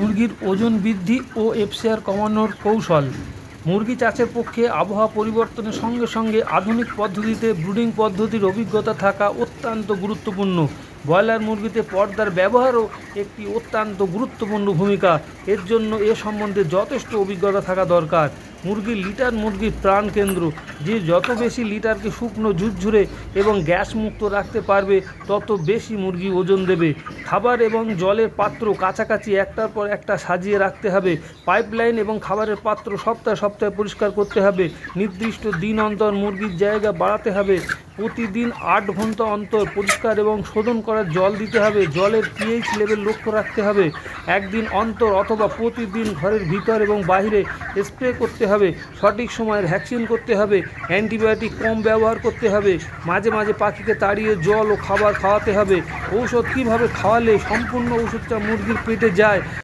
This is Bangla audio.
মুরগির ওজন বৃদ্ধি ও এফসিআর কমানোর কৌশল। মুরগি চাষের পক্ষে আবহাওয়া পরিবর্তনের সঙ্গে সঙ্গে আধুনিক পদ্ধতিতে ব্রুডিং পদ্ধতির অভিজ্ঞতা থাকা অত্যন্ত গুরুত্বপূর্ণ। ব্রয়লার মুরগিতে পর্দার ব্যবহারও একটি অত্যন্ত গুরুত্বপূর্ণ ভূমিকা। এর জন্য এ সম্বন্ধে যথেষ্ট অভিজ্ঞতা থাকা দরকার। মুরগির লিটার মুরগির প্রাণকেন্দ্র যে যত বেশি লিটারকে শুকনো, ঝুরঝুরে এবং গ্যাস মুক্ত রাখতে পারবে, তত বেশি মুরগি ওজন দেবে। খাবার এবং জলের পাত্র কাছাকাছি একটার পর একটা সাজিয়ে রাখতে হবে। পাইপলাইন এবং খাবারের পাত্র সপ্তাহে সপ্তাহে পরিষ্কার করতে হবে। নির্দিষ্ট দিন অন্তর মুরগির জায়গা বাড়াতে হবে। প্রতিদিন আট ঘণ্টা অন্তর পরিষ্কার এবং শোধন করার জল দিতে হবে। জলের পিএইচ লেভেল লক্ষ্য রাখতে হবে। একদিন অন্তর অথবা প্রতিদিন ঘরের ভিতর এবং বাইরে স্প্রে করতে হবে। সঠিক সময়ে ভ্যাকসিন করতে হবে। অ্যান্টিবায়োটিক কম ব্যবহার করতে হবে। মাঝে মাঝে পাখিকে তাড়িয়ে জল ও খাবার খাওয়াতে হবে। ঔষধ কীভাবে খাওয়ালে সম্পূর্ণ ওষুধটা মুরগির পেটে যায়?